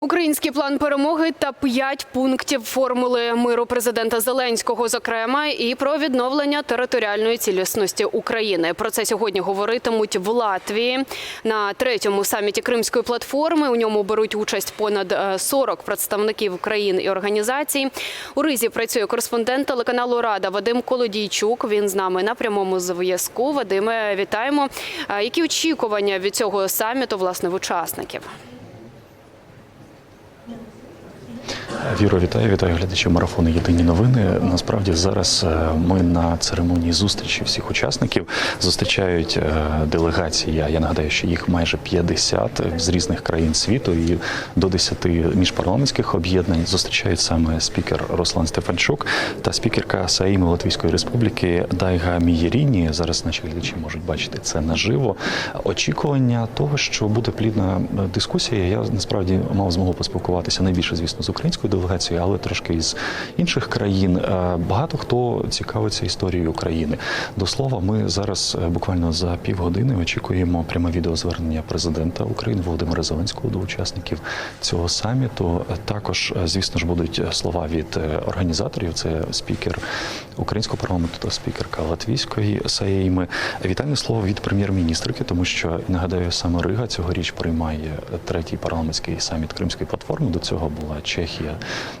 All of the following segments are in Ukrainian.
Український план перемоги та п'ять пунктів формули миру президента Зеленського, зокрема, і про відновлення територіальної цілісності України. Про це сьогодні говоритимуть в Латвії на третьому саміті Кримської платформи. У ньому беруть участь понад е, 40 представників країн і організацій. У Ризі працює кореспондент телеканалу Рада Вадим Колодійчук. Він з нами на прямому зв'язку. Вадиме, вітаємо. Які очікування від цього саміту власне в учасників? Віро, вітаю, вітаю глядачів марафону Єдині новини. Насправді зараз е, ми на церемонії зустрічі всіх учасників зустрічають е, делегація. Я нагадаю, що їх майже 50 з різних країн світу і до 10 міжпарламентських об'єднань зустрічають саме спікер Руслан Стефанчук та спікерка Саїми Латвійської Республіки Дайга Мієріні. Зараз наші глядачі можуть бачити це наживо. Очікування того, що буде плідна е, дискусія. Я насправді мав змогу поспілкуватися найбільше, звісно, з українською делегацією, але трошки із інших країн. Е, Багато хто цікавиться історією України. До слова, ми зараз е, буквально за півгодини очікуємо пряме відеозвернення президента України Володимира Зеленського до учасників цього саміту. Також, е, звісно ж, будуть слова від організаторів. Це спікер українського парламенту та спікерка латвійської Саєйми. Вітальне слово від прем'єр-міністрики, тому що нагадаю, саме Рига цьогоріч приймає третій парламентський саміт Кримської платформи. До цього була Чехія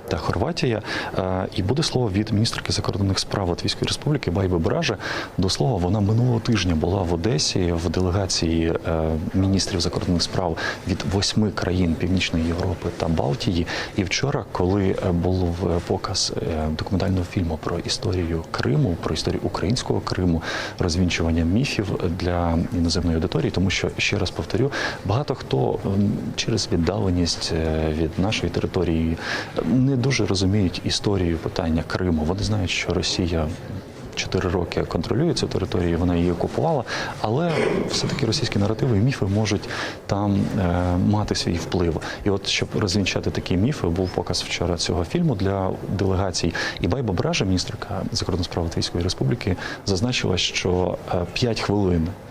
та Хорватія. Е, І буде слово від міністрки закордонних справ Латвійської республіки Байби Бража. До слова, вона минулого тижня була в Одесі в делегації е, міністрів закордонних справ від восьми країн Північної Європи та Балтії. І вчора, коли е, був показ документального фільму про історію Криму, про історію українського Криму, розвінчування міфів для іноземної аудиторії, тому що ще раз повторю, багато хто через віддаленість е, від нашої території не дуже розуміють історію питання Криму. Вони знають, що Росія. Чотири роки контролює цю територію, вона її окупувала, але все-таки російські наративи і міфи можуть там е, мати свій вплив. І от щоб розвінчати такі міфи, був показ вчора цього фільму для делегацій. І Байба Бража, міністрка закордонних справ Латвійської республіки, зазначила, що 5 хвилин е,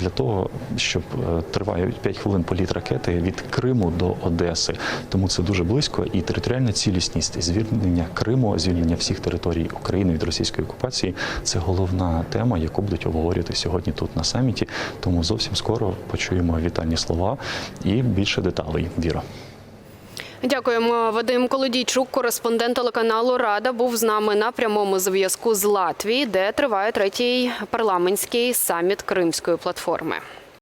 для того, щоб е, триває 5 хвилин політ ракети від Криму до Одеси. Тому це дуже близько. І територіальна цілісність, звільнення Криму, звільнення всіх територій України від російської окупації це головна тема, яку будуть обговорювати сьогодні тут на саміті. Тому зовсім скоро почуємо вітальні слова і більше деталей. Віра. Дякуємо. Вадим Колодійчук, кореспондент телеканалу Рада, був з нами на прямому зв'язку з Латвії, де триває третій парламентський саміт Кримської платформи.